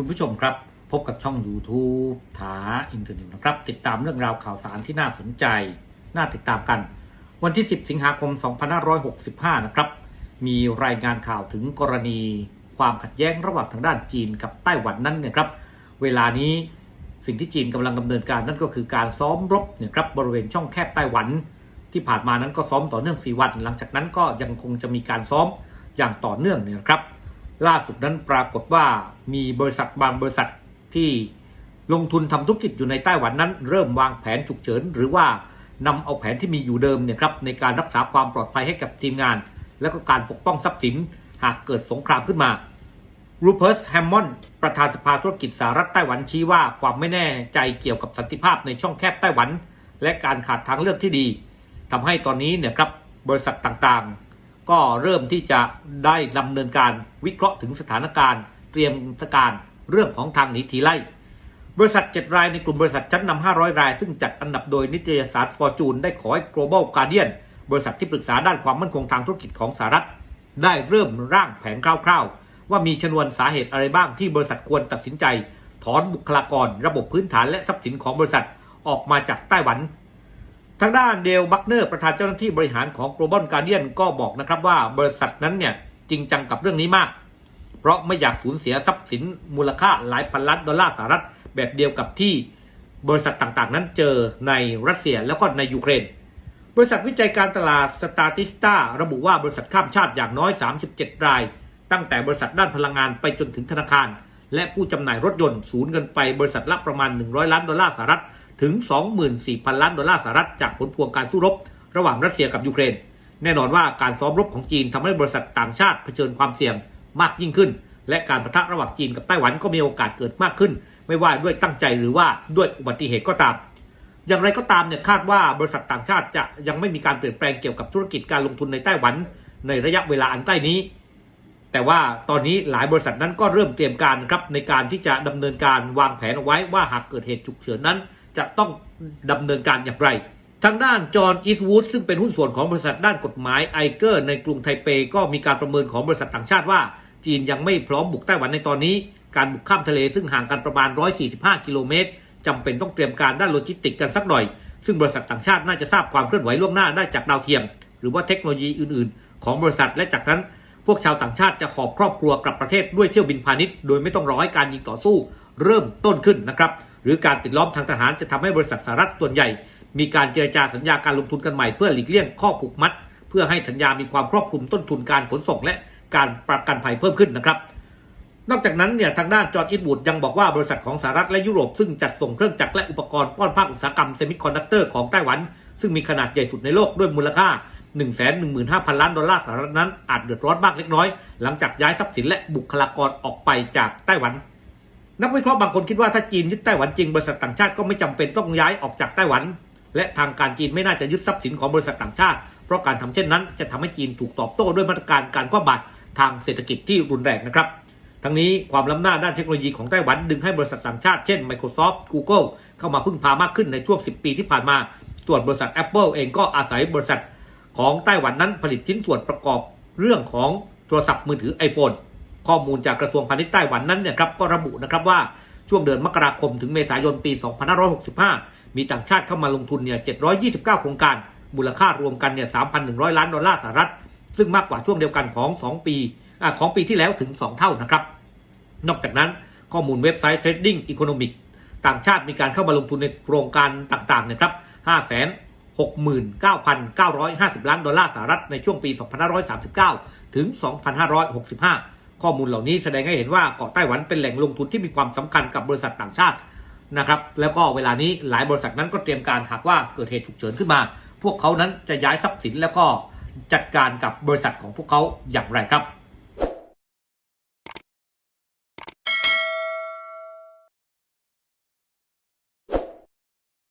คุณผู้ชมครับ พบกับช่อง YouTube ถาอินเทอร์เน็ตนะครับ ติดตามเรื่องราวข่าวสารที่น่าสนใจ น่าติดตามกัน วันที่ 10 สิงหาคม 2565 นะครับ มีรายงานข่าวถึงกรณีความขัดแย้งระหว่างทางด้านจีนกับไต้หวันนั้นเนี่ยครับ เวลานี้สิ่งที่จีนกำลังดำเนินการนั่นก็คือการซ้อมรบเนี่ยครับบริเวณช่องแคบไต้หวัน ที่ผ่านมานั้นก็ซ้อมต่อเนื่อง 4 วัน หลังจากนั้นก็ยังคงจะมีการซ้อมอย่างต่อเนื่องเนี่ยนะครับ ล่าสุดนั้นปรากฏว่ามีบริษัทบางบริษัทที่ลงทุนทำธุรกิจอยู่ในไต้หวันนั้น เริ่มวางแผนฉุกเฉิน หรือว่านำเอาแผนที่มีอยู่เดิมเนี่ยครับในการรักษาความปลอดภัยให้กับทีมงาน และก็การปกป้องทรัพย์สิน หากเกิดสงครามขึ้นมารูเพิร์ตแฮมมอนด์ประธานสภาธุรกิจสหรัฐไต้หวันชี้ว่าความไม่แน่ใจเกี่ยวกับสันติภาพในช่องแคบไต้หวัน และการขาดทางเลือกที่ดีทำให้ตอนนี้เนี่ยครับบริษัทต่างๆ ก็เริ่มที่จะได้ดำเนินการวิเคราะห์ถึงสถานการณ์ เตรียมการเรื่องของทางหนีทีไล่ บริษัท 7 รายในกลุ่มบริษัทชั้นนำ500 ราย ซึ่งจัดอันดับโดยนิตยสารฟอร์จูนได้ขอให้ Global Guardian บริษัทที่ปรึกษาด้านความมั่นคงทางธุรกิจของสหรัฐ ได้เริ่มร่างแผนคร่าวๆ ว่ามีชนวนสาเหตุอะไรบ้างที่บริษัทควรตัดสินใจ ถอนบุคลากร ระบบพื้นฐานและทรัพย์สินของบริษัทออกมาจากไต้หวัน ทางด้านเดลบักเนอร์ประธานเจ้าหน้าที่บริหารของ Global Guardian ก็บอกนะครับว่าบริษัทนั้นเนี่ยจริงจังกับเรื่องนี้มาก เพราะไม่อยากสูญเสียทรัพย์สินมูลค่าหลายพันล้านดอลลาร์สหรัฐแบบเดียวกับที่บริษัทต่างๆ นั้นเจอในรัสเซียแล้วก็ในยูเครน บริษัทวิจัยการตลาดสตาติสตาระบุว่าบริษัทข้ามชาติอย่างน้อย 37 ราย ตั้งแต่บริษัทด้านพลังงานไปจนถึงธนาคาร และผู้จำหน่ายรถยนต์สูญเงินไปบริษัทละประมาณ 100 ล้านดอลลาร์สหรัฐ ถึง 24,000 ล้านดอลลาร์สหรัฐจากผลพวงการสู้รบ ระหว่างรัสเซียกับยูเครน แน่นอนว่าการซ้อมรบของจีนทำให้บริษัทต่างชาติเผชิญความเสี่ยงมากยิ่งขึ้น และการประทะระหว่างจีนกับไต้หวันก็มีโอกาสเกิดมากขึ้น ไม่ว่าด้วยตั้งใจหรือว่าด้วยอุบัติเหตุก็ตาม อย่างไรก็ตามเนี่ยคาดว่าบริษัทต่างชาติจะยังไม่มีการเปลี่ยนแปลงเกี่ยวกับธุรกิจการลงทุนในไต้หวัน ในระยะเวลาอันใกล้นี้แต่ว่าตอนนี้หลายบริษัทนั้นก็เริ่มเตรียมการครับในการที่จะดำเนินการวางแผนเอาไว้ว่าหากเกิดเหตุฉุกเฉินนั้น จะต้องดำเนินการอย่างไร ทางด้านจอห์นอีทวูดซึ่งเป็นหุ้นส่วนของบริษัทด้านกฎหมายไอเกอร์ในกรุงไทเปก็มีการประเมินของบริษัทต่างชาติว่า จีนยังไม่พร้อมบุกไต้หวันในตอนนี้ การบุกข้ามทะเลซึ่งห่างกันประมาณ 145 กิโลเมตรจำเป็นต้องเตรียมการด้านโลจิสติกกันสักหน่อย ซึ่งบริษัทต่างชาติน่าจะทราบความเคลื่อนไหวล่วงหน้าได้จากดาวเทียม หรือว่าเทคโนโลยีอื่น ๆ ของบริษัทและจากนั้น พวกชาวต่างชาติจะหอบครอบครัวกลับประเทศด้วยเที่ยวบินพาณิชย์โดยไม่ต้องรอให้การยิงต่อสู้ เริ่มต้นขึ้นนะครับ หรือการปิดล้อมทางทหารจะทำให้บริษัทสหรัฐส่วนใหญ่ มีการเจรจาสัญญาการลงทุนกันใหม่เพื่อหลีกเลี่ยงข้อผูกมัด เพื่อให้สัญญามีความครอบคลุมต้นทุนการขนส่งและการประกันภัยเพิ่มขึ้นนะครับ นอกจากนั้นเนี่ยทางด้านจอร์จอิทวูดยังบอกว่าบริษัทของสหรัฐและยุโรปซึ่งจัดส่งเครื่องจักรและอุปกรณ์ป้อนภาคอุตสาหกรรมเซมิคอนดักเตอร์ของไต้หวัน ซึ่งมีขนาดใหญ่สุดในโลกด้วยมูลค่า 115,000 ล้านดอลลาร์สหรัฐนั้นอาจเดือดร้อนมากเล็กน้อย หลังจากย้ายทรัพย์สินและบุคลากรออกไปจากไต้หวัน นักวิเคราะห์บางคนคิดว่าถ้าจีนยึดไต้หวันจริงบริษัทต่างชาติก็ไม่จำเป็นต้องย้ายออกจากไต้หวัน และทางการจีนไม่น่าจะยึดทรัพย์สินของบริษัทต่างชาติ เพราะการทำเช่นนั้น จะทำให้จีนถูกตอบโต้ด้วยมาตรการการคว่ำบาตรทางเศรษฐกิจที่รุนแรงนะครับ ทั้งนี้ความล้ำหน้าด้านเทคโนโลยีของไต้หวันดึงให้บริษัทต่างชาติเช่น Microsoft Google เข้ามาพึ่งพามากขึ้นในช่วง 10 ปีที่ผ่านมาส่วนบริษัท Apple เองก็อาศัยบริษัทของไต้หวันนั้นผลิตชิ้นส่วนประกอบเรื่องของโทรศัพท์มือถือ iPhone ข้อมูลจากกระทรวงพาณิชย์ไต้หวันนั้นเนี่ยครับก็ระบุนะครับว่าช่วงเดือนมกราคมถึงเมษายนปี 2565 มีต่างชาติเข้ามาลงทุนเนี่ย 729 โครงการ มูลค่ารวมกันเนี่ย 3,100 ล้านดอลลาร์สหรัฐ ซึ่งมากกว่าช่วงเดียวกันของ 2 ปีอของปีที่แล้วถึง 2 เท่านะครับ นอกจากนั้นข้อมูลเว็บไซต์ Trading Economic ต่างชาติมีการเข้ามาลงทุนในโครงการต่างๆนะครับ 569,950 ล้านดอลลาร์สหรัฐในช่วงปี 2539 ถึง 2565 ข้อมูลเหล่านี้แสดงให้เห็นว่าเกาะไต้หวันเป็นแหล่งลงทุนที่มีความสำคัญกับบริษัทต่างชาตินะครับ แล้วก็เวลานี้หลายบริษัทนั้นก็เตรียมการหากว่าเกิดเหตุฉุกเฉินขึ้นมา พวกเขานั้นจะย้ายทรัพย์สินแล้วก็จัดการกับบริษัทของพวกเขาอย่างไรครับ